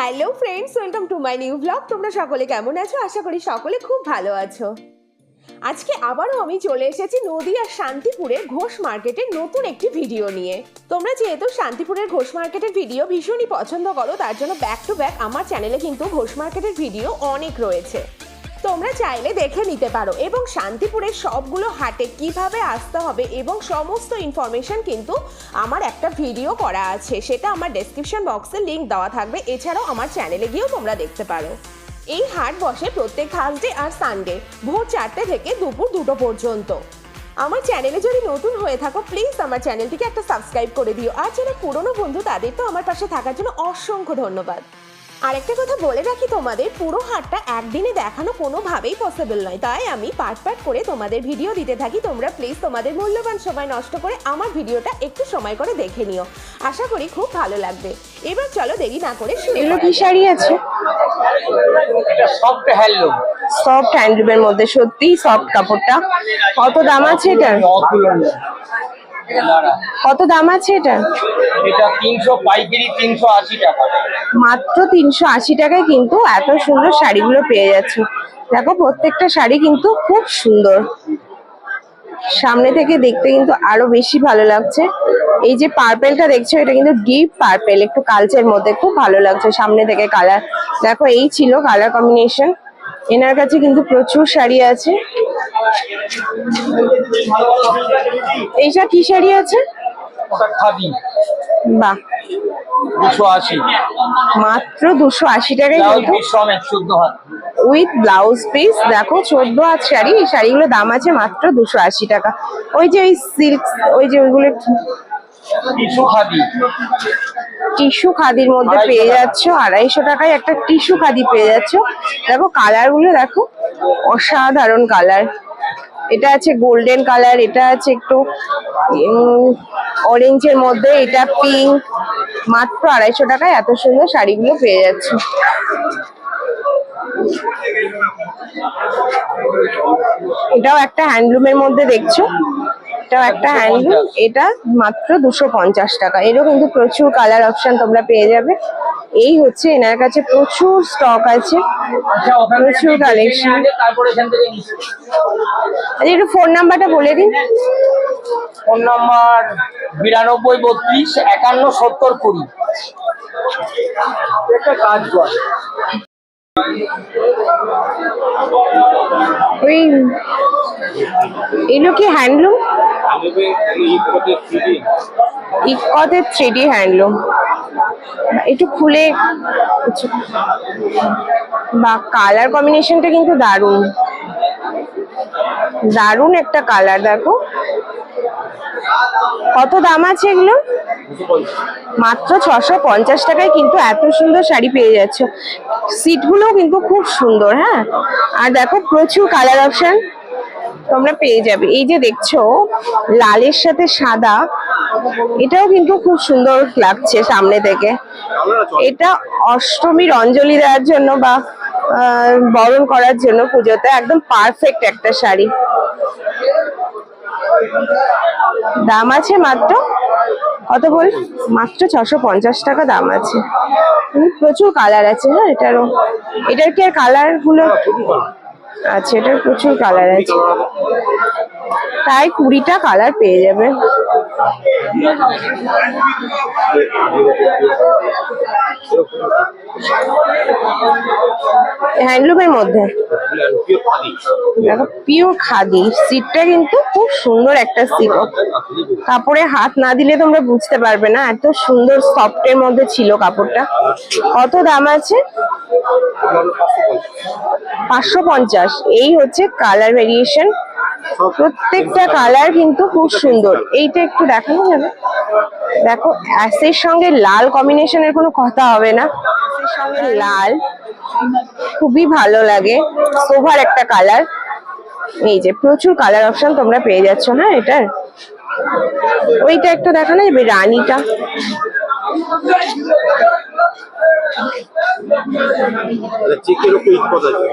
Hello friends welcome to my new blog তোমরা সকলে কেমন আছো? আশা করি সকলে খুব ভালো আছো। আজকে আবারও আমি চলে এসেছি নদিয়ার শান্তিপুরের ঘোষ মার্কেটের নতুন একটি ভিডিও নিয়ে। তোমরা যেহেতু শান্তিপুরের ঘোষ মার্কেটের ভিডিও ভীষণই পছন্দ করো, তার জন্য ব্যাক টু ব্যাক আমার চ্যানেলে কিন্তু ঘোষ মার্কেটের ভিডিও অনেক রয়েছে। তোমরা চাইলে দেখে নিতে পারো এবং শান্তিপুরের সবগুলো হাটে কীভাবে আসতে হবে এবং সমস্ত ইনফরমেশন কিন্তু আমার একটা ভিডিও করা আছে। সেটা আমার ডেসক্রিপশন বক্সে লিংক দেওয়া থাকবে। এছাড়াও আমার চ্যানেলে গিয়েও তোমরা দেখতে পারো। এই হাট বসে প্রত্যেক থার্সডে আর সানডে, ভোর চারটে থেকে দুপুর দুটো পর্যন্ত। আমার চ্যানেলে যদি নতুন হয়ে থাকো প্লিজ আমার চ্যানেলটিকে একটা সাবস্ক্রাইব করে দিও। আর যারা পুরনো বন্ধু, তাদের তো আমার পাশে থাকার জন্য অসংখ্য ধন্যবাদ। আরেকটা কথা বলে রাখি তোমাদের পুরো হাটটা একদিনে দেখানো কোনোভাবেই পসিবল নয়। তাই আমি পার্ট পার্ট করে তোমাদের ভিডিও দিতে থাকি। তোমরা প্লিজ তোমাদের মূল্যবান সময় নষ্ট করে আমার ভিডিওটা একটু সময় করে দেখে নিও। আশা করি খুব ভালো লাগবে। এবার চলো দেরি না করে শুরু এগুলো কি শাড়ি আছে? এটা সফট হ্যান্ডলুম সফট হ্যান্ডলুমের মধ্যে সত্যি সফট কাপড়টা। কত দাম আছে এটার? দাঁড়া। কত দাম আছে এটা? এটা তিনশো পাইকারি তিনশো আশি টাকা। মাত্র তিনশো আশি টাকায় কিন্তু এত সুন্দর শাড়িগুলো পেয়ে যাচ্ছে। দেখো প্রত্যেকটা শাড়ি কিন্তু খুব সুন্দর। সামনে থেকে দেখতে কিন্তু আরও বেশি ভালো লাগছে। এই যে পার্পেলটা দেখছ এটা কিন্তু ডিপ পার্পেল একটু কালচের মধ্যে খুব ভালো লাগছে। সামনে থেকে কালার দেখো এই ছিল কালার কম্বিনেশন। এনার কাছে কিন্তু প্রচুর শাড়ি আছে। এইটা কি শাড়ি আছে? বাহ। মাত্র দুশো আশি টাকায় উইথ ব্লাউজ পিস। দেখো চোদ্দ হাত শাড়ি। এই দাম আছে মাত্র দুশো আশি টাকা। ওই যে ওই সিল্ক ওই যে ওইগুলো টিস্যু খাদির মধ্যে পেয়ে। যাচ্ছ আড়াইশো টাকায় একটা টিস্যু খাদি পেয়ে যাচ্ছ। দেখো কালারগুলো দেখো অসাধারণ কালার। এটা আছে গোল্ডেন কালার এটা আছে একটু অরেঞ্জের মধ্যে এটা পিঙ্ক। মাত্র আড়াইশো টাকায় এত সুন্দর শাড়িগুলো পেয়ে যাচ্ছে। এটাও একটা হ্যান্ডলুমের মধ্যে দেখছ। এটাও একটা হ্যান্ডলুম এটা মাত্র দুশো পঞ্চাশ টাকা। এরও কিন্তু প্রচুর কালার অপশন তোমরা পেয়ে যাবে। এই হচ্ছে এনার কাছে প্রচুর স্টক আছে। আচ্ছা প্রচুর কালেকশন আচ্ছা একটু ফোন নাম্বারটা বলে দিন। ফোন নাম্বার বিরানব্বই বত্রিশ একান্ন সত্তর কুড়ি। একটা কাজ কর। ওই এগুলো কি handloom? Ikat three D handloom. একটু খুলে বা কালার কম্বিনেশনটা কিন্তু দারুণ। দারুণ একটা কালার দেখো। কত দাম আছে এগুলো? মাত্র ছশো পঞ্চাশ টাকায় কিন্তু এত সুন্দর শাড়ি পেয়ে যাচ্ছ। সিটগুলোও কিন্তু খুব সুন্দর হ্যাঁ? আর দেখো, প্রচুর কালার অপশন তোমরা পেয়ে যাবে। এই যে দেখছ, লালের সাথে সাদা, এটাও কিন্তু খুব সুন্দর লাগছে সামনে থেকে। এটা অষ্টমীর অঞ্জলি দেওয়ার জন্য বা বরণ করার জন্য পুজোতে একদম পারফেক্ট একটা শাড়ি। দাম আছে মাত্র বল? মাত্র ছশো পঞ্চাশ টাকা দাম আছে। প্রচুর কালার আছে হ্যাঁ এটারও। এটার কি আর কালারগুলো? আচ্ছা এটার প্রচুর কালার আছে। তাই কুড়িটা কালার পেয়ে যাবে। হ্যান্ডলুমের মধ্যে। পিওর খাদি। সিটটা কিন্তু খুব সুন্দর একটা সিট কাপড়ে হাত না দিলে তোমরা বুঝতে পারবে না, এত সুন্দর সফটের মধ্যে ছিল কাপড়টা। কত দাম আছে? পাঁচশো পঞ্চাশ। এই হচ্ছে কালার ভেরিয়েশন প্রত্যেকটা কালার কিন্তু খুব সুন্দর। এইটা একটু দেখানো যাবে? দেখো, অ্যাসের সঙ্গে লাল কম্বিনেশনের কোনো কথা হবে না। সঙ্গে লাল, খুবই ভালো লাগে। সোভার একটা কালার এই যে, প্রচুর কালার অপশন তোমরা পেয়ে যাচ্ছ না এটার? ওইটা একটা দেখানো যাবে, রানীটা। চেকের উপর ইকত আছে?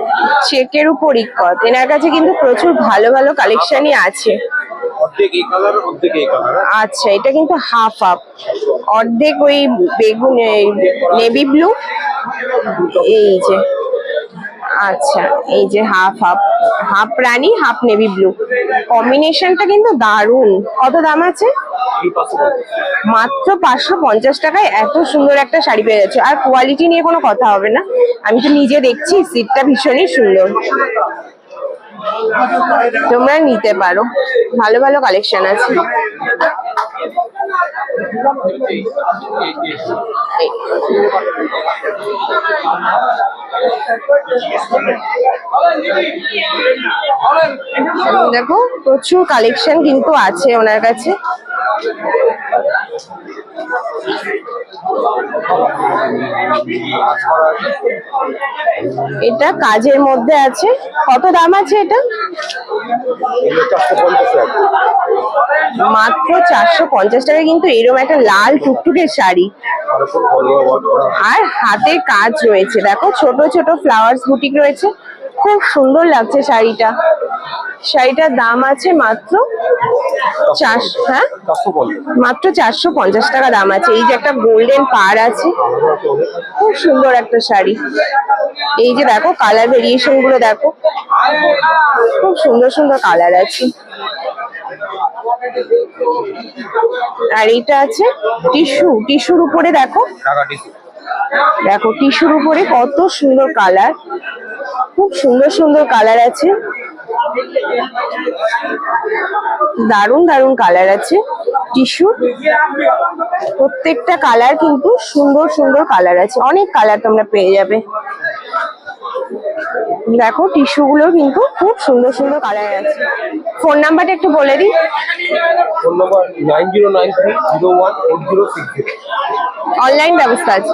চেকের উপর ইকত এনার কাছে কিন্তু প্রচুর ভালো ভালো কালেকশনই আছে। কালার আচ্ছা এটা কিন্তু হাফ হাফ অর্ধেক ওই বেগুন নেভি ব্লু এই যে। আচ্ছা এই যে হাফ হাফ হাফ রানী হাফ নেভি ব্লু কম্বিনেশনটা কিন্তু দারুণ। কত দাম আছে? মাত্র পাঁচশো পঞ্চাশ টাকায় এত সুন্দর একটা শাড়ি পেয়ে যাচ্ছে। আর কোয়ালিটি নিয়ে কোনো কথা হবে না। আমি তো নিজে দেখছি সিটটা ভীষণই সুন্দর। তোমরা নিতে পারো। ভালো ভালো কালেকশন আছে। দেখো প্রচুর কালেকশন কিন্তু আছে ওনার কাছে। এটা কাজের মধ্যে আছে। কত দাম আছে এটা? মাত্র চারশো পঞ্চাশ টাকা কিন্তু এরকম একটা লাল টুকটুকে শাড়ি। আর হাতে কাজ রয়েছে। দেখো ছোট ছোট ফ্লাওয়ার্স বুটিক রয়েছে। খুব সুন্দর লাগছে শাড়িটা। শাড়িটার দাম আছে মাত্র চারশো হ্যাঁ? মাত্র চারশো পঞ্চাশ টাকা দাম আছে। এই যে একটা গোল্ডেন পার আছে খুব সুন্দর একটা শাড়ি। এই যে দেখো কালার ভেরিয়েশনগুলো দেখো। খুব সুন্দর সুন্দর কালার আছে। আর এইটা আছে টিস্যু টিস্যুর উপরে দেখো। দেখো টিস্যুর উপরে কত সুন্দর কালার খুব সুন্দর সুন্দর কালার আছে। দারুণ দারুণ কালার আছে। টিস্যু প্রত্যেকটা কালার কিন্তু সুন্দর সুন্দর কালার আছে। অনেক কালার তোমরা পেয়ে যাবে। দেখো টিস্যু গুলো কিন্তু খুব সুন্দর সুন্দর কালার আছে। ফোন নাম্বারটা একটু বলে দিই। Phone number nine zero nine three zero one eight zero six online ব্যবস্থা আছে।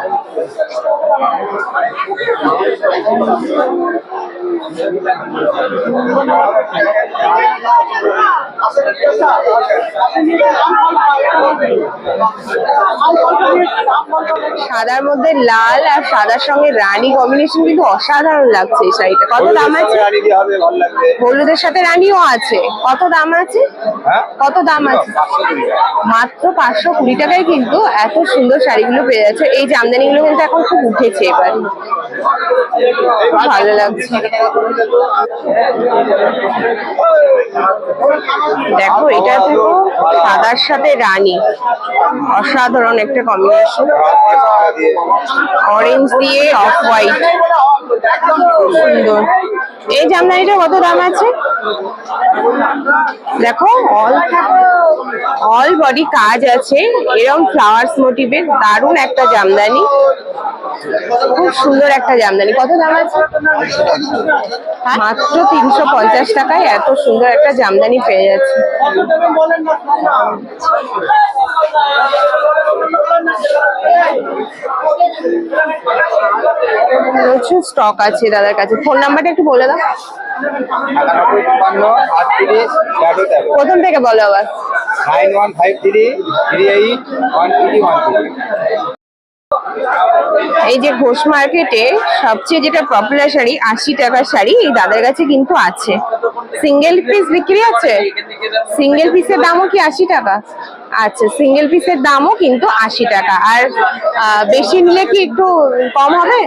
সাদার মধ্যে লাল আর সাদার সঙ্গে রানী কম্বিনেশন কিন্তু অসাধারণ লাগছে এই শাড়িটা। কত দাম আছে? হলুদের সাথে রানীও আছে। কত দাম আছে? হ্যাঁ? কত দাম আছে? মাত্র পাঁচশো কুড়ি টাকায় কিন্তু এত সুন্দর শাড়িগুলো পেয়ে যাচ্ছে। এই জামদানিগুলো কিন্তু এখন খুব উঠেছে এবার। ভালো লাগছে। দেখো, এটা দেখো সাদার সাথে রানী। অসাধারণ একটা কম্বিনেশন অরেঞ্জ দিয়ে অফ হোয়াইট সুন্দর। এই জামদানিটা কত দাম আছে? দেখো অল অল বডি কাজ আছে। এরকম ফ্লাওয়ার্স মোটিভের দারুণ একটা জামদানি। খুব সুন্দর একটা জামদানি। কত দাম আছে? মাত্র তিনশো পঞ্চাশ টাকায় এত সুন্দর একটা জামদানি পেয়ে যাচ্ছে। প্রচুর স্টক আছে দাদার কাছে। ফোন নাম্বারটা একটু বলে দাও। প্রথম থেকে বলো আবার। Nine one five three three eight one three one three এই যে ঘোষ মার্কেটে সবচেয়ে যেটা পপুলার শাড়ি আশি টাকার শাড়ি এই দাদার কাছে কিন্তু আছে। সিঙ্গেল পিস বিক্রি আছে? সিঙ্গেল পিসের দামও কি আশি টাকা? আচ্ছা সিঙ্গেল পিসের দামও কিন্তু আশি টাকা। আর বেশি নিলে কি একটু কম হবে?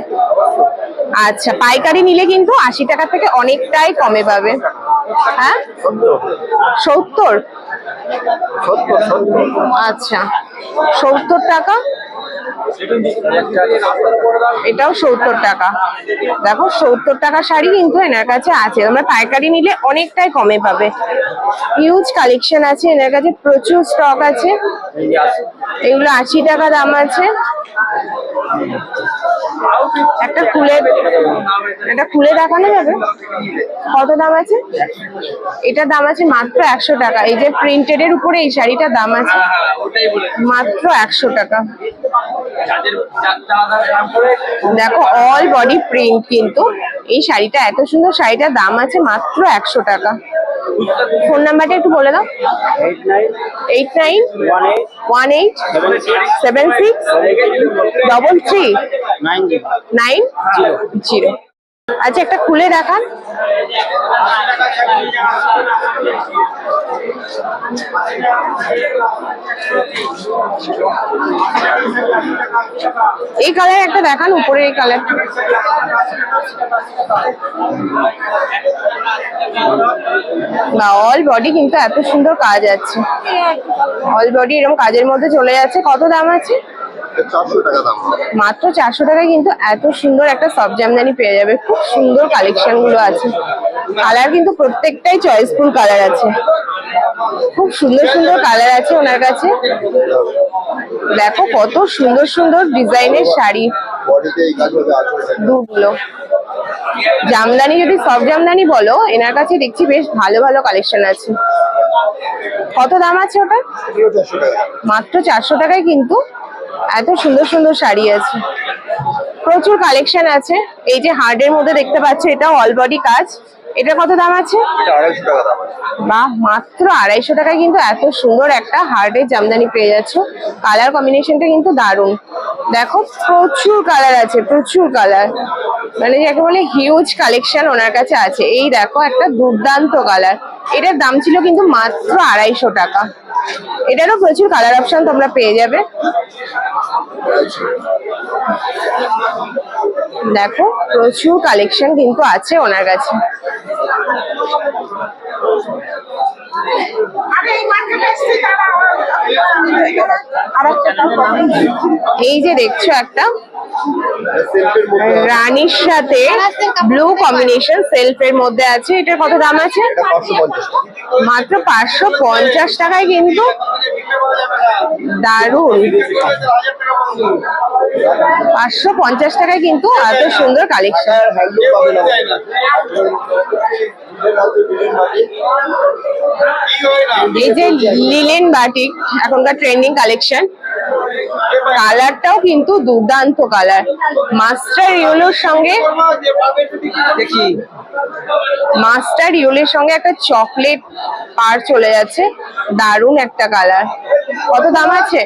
আচ্ছা পাইকারি নিলে কিন্তু আশি টাকা থেকে অনেকটাই কমে পাবে। হ্যাঁ? সত্তর। আচ্ছা সত্তর টাকা? এটাও সত্তর টাকা। দেখো, সত্তর টাকা শাড়ি কিন্তু এনার কাছে আছে। তোমরা পাইকারি নিলে অনেকটাই কমে পাবে। হিউজ কালেকশন আছে, এনার কাছে প্রচুর স্টক আছে। এগুলো আশি টাকা দাম আছে। একটা খুলে এটা খুলে দেখানো যাবে। কত দাম আছে? এটার দাম আছে মাত্র একশো টাকা। এই যে প্রিন্টেড এর উপরে এই শাড়িটার দাম আছে মাত্র একশো টাকা। দেখো অল বডি প্রিন্ট কিন্তু এই শাড়িটা এত সুন্দর শাড়িটার দাম আছে মাত্র একশো টাকা। ফোন নাম্বারটা একটু বলে দাও। Eight nine one eight seven six double three nine zero আচ্ছা একটা খুলে দেখান। এই কালার একটা দেখান, উপরে এই কালার না অল বডি কিন্তু এত সুন্দর কাজ আছে। অল বডি এরকম কাজের মধ্যে চলে যাচ্ছে। কত দাম আছে? মাত্র চারশো টাকায় কিন্তু এত সুন্দর একটা সব জামদানি পেয়ে যাবে। খুব সুন্দর কালেকশনগুলো আছে। কালার কিন্তু প্রত্যেকটাই চয়েসফুল কালার আছে। খুব সুন্দর সুন্দর কালার আছে ওনার কাছে। দেখো কত সুন্দর সুন্দর ডিজাইনের শাড়ি। দুগুলো। জামদানি যদি সব জামদানি বলো এনার কাছে দেখছি বেশ ভালো ভালো কালেকশন আছে। কত দাম আছে ওটা মাত্র চারশো টাকায় কিন্তু এত সুন্দর সুন্দর শাড়ি আছে। প্রচুর কালেকশন আছে। এই যে হার্ডের মধ্যে দেখতে পাচ্ছ এটা অল বডি কাজ। এটা কত দাম আছে? বাহ মাত্র আড়াইশো টাকায় কিন্তু এত সুন্দর একটা হার্ডের জামদানি পেয়ে যাচ্ছ। কালার কম্বিনেশনটা কিন্তু দারুণ। দেখো প্রচুর কালার আছে প্রচুর কালার মানে যাকে বলে হিউজ কালেকশন ওনার কাছে আছে। এই দেখো একটা দুর্দান্ত কালার এটার দাম ছিল কিন্তু মাত্র আড়াইশো টাকা। এটারও প্রচুর কালার অপশন তোমরা পেয়ে যাবে। দেখো, প্রচুর কালেকশন কিন্তু আছে ওনার কাছে। এই যে দেখছ একটা রানীর সাথে ব্লু কম্বিনেশন সেলফের মধ্যে আছে। এটার কত দাম আছে? মাত্র পাঁচশো পঞ্চাশ টাকায় কিন্তু দারুণ পাঁচশো পঞ্চাশ টাকায় কিন্তু এত সুন্দর কালেকশন। এই যে লিলেন বাটিক এখনকার ট্রেন্ডিং কালেকশন কালারটাও কিন্তু দুর্দান্ত কালার। মাস্টার ইউলোর সঙ্গে দেখি। মাস্টার ইউলের সঙ্গে একটা চকলেট পার চলে যাচ্ছে। দারুণ একটা কালার। কত দাম আছে?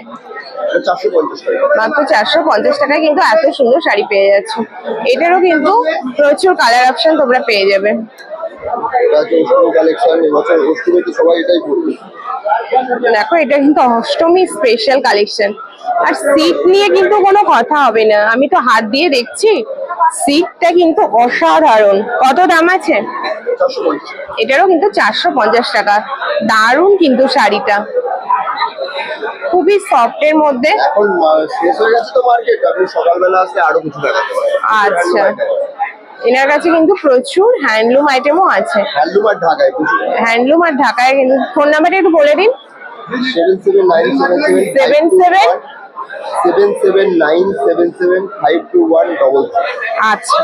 মাত্র চারশো পঞ্চাশ টাকায় কিন্তু এত সুন্দর শাড়ি পেয়ে যাচ্ছে। এটারও কিন্তু প্রচুর কালার অপশন তোমরা পেয়ে যাবে। সবাই এটাই দেখো এটা কিন্তু অষ্টমী স্পেশাল কালেকশন আর সিট নিয়ে কিন্তু কোনো কথা হবে না। আমি তো হাত দিয়ে দেখছি সিটটা কিন্তু অসাধারণ। কত দাম আছে? এটারও কিন্তু চারশো পঞ্চাশ টাকা। দারুণ কিন্তু শাড়িটা। খুবই সফট এর মধ্যে। আচ্ছা। এনার কাছে কিন্তু প্রচুর হ্যান্ডলুম আইটেমও আছে। হ্যান্ডলুম আর ঢাকায় হ্যান্ডলুম আর ঢাকায় কিন্তু ফোন নাম্বারটা একটু বলে দিন। Seven seven seven seven nine seven seven five two one double আচ্ছা।